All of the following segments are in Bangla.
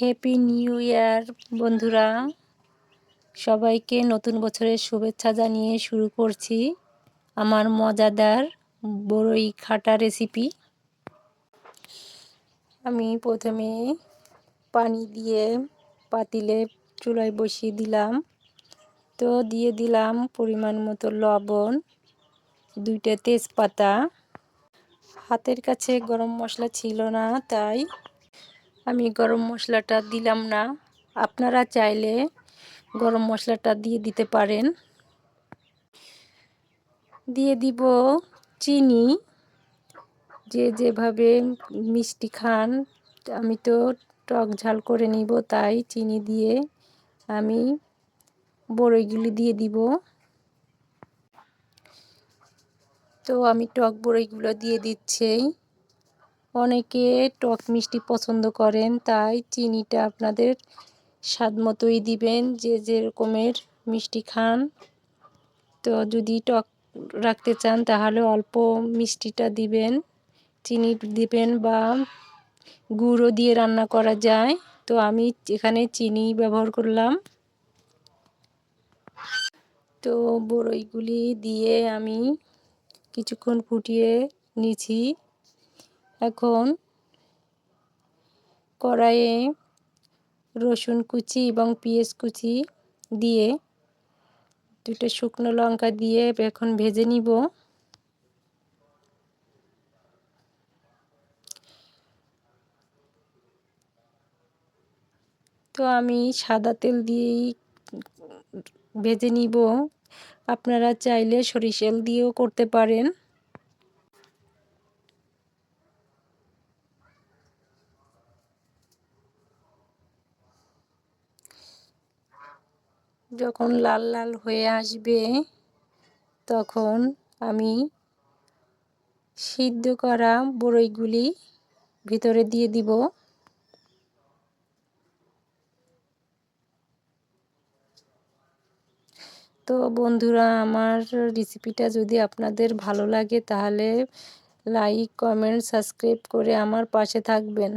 হ্যাপি নিউ ইয়ার বন্ধুরা। সবাইকে নতুন বছরের শুভেচ্ছা জানিয়ে শুরু করছি আমার মজাদার বড়ই খাটা রেসিপি আমি প্রথমে পানি দিয়ে পাতিলে চুলায় বসিয়ে দিলাম। তো দিয়ে দিলাম পরিমাণ মতো লবণ, দুইটা তেজপাতা। হাতের কাছে গরম মশলা ছিল না, তাই আমি গরম মশলাটা দিলাম না। আপনারা চাইলে গরম মশলাটা দিয়ে দিতে পারেন। দিয়ে দিব চিনি। যে যেভাবে মিষ্টি খান, আমি তো টক ঝাল করে নিব, তাই চিনি দিয়ে আমি বড়ইগুলি দিয়ে দিব। তো আমি টক বড়ইগুলো দিয়ে দিচ্ছি। অনেকে টক মিষ্টি পছন্দ করেন, তাই চিনিটা আপনাদের স্বাদ মতোই দিবেন, যে যেরকমের মিষ্টি খান। তো যদি টক রাখতে চান, তাহলে অল্প মিষ্টিটা দিবেন, চিনি দিবেন বা গুঁড়ো দিয়ে রান্না করা যায়। তো আমি এখানে চিনি ব্যবহার করলাম। তো বড়ইগুলি দিয়ে আমি কিছুক্ষণ ফুটিয়ে নিছি এখন কড়াইয়ে রসুন কুচি এবং পেঁয়াজ কুচি দিয়ে দুটো শুকনো লঙ্কা দিয়ে এখন ভেজে নিব। তো আমি সাদা তেল দিয়েই ভেজে নিব। আপনারা চাইলে সরিষাল দিয়েও করতে পারেন। যখন লাল লাল হয়ে আসবে, তখন আমি সিদ্ধ করা বড়ইগুলি ভিতরে দিয়ে দিব। তো বন্ধুরা, আমার রেসিপিটা যদি আপনাদের ভালো লাগে, তাহলে লাইক কমেন্ট সাবস্ক্রাইব করে আমার পাশে থাকবেন।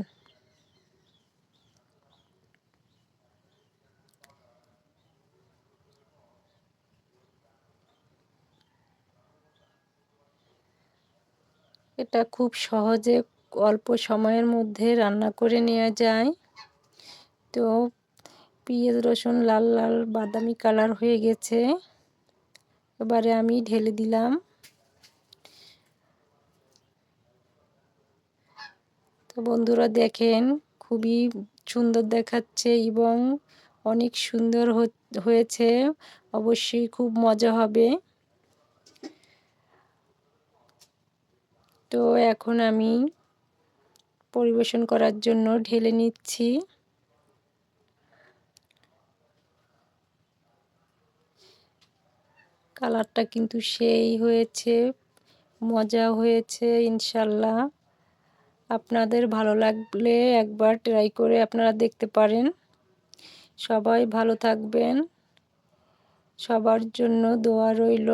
এটা খুব সহজে অল্প সময়ের মধ্যে রান্না করে নেওয়া যায়। তো পেঁয়াজ, রসুন, লাল লাল, বাদামি কালার হয়ে গেছে। এবারে আমি ঢেলে দিলাম। তো বন্ধুরা দেখেন, খুবই সুন্দর দেখাচ্ছে এবং অনেক সুন্দর হয়েছে। অবশ্যই খুব মজা হবে। তো এখন আমি পরিবেশন করার জন্য ঢেলে নিচ্ছি। কালারটা কিন্তু সেই হয়েছে, মজা হয়েছে ইনশাল্লাহ। আপনাদের ভালো লাগলে একবার ট্রাই করে আপনারা দেখতে পারেন। সবাই ভালো থাকবেন। সবার জন্য দোয়া রইল।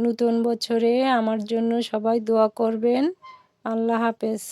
নতুন বছরে আমার জন্য সবাই দোয়া করবেন। আল্লাহ হাফেজ।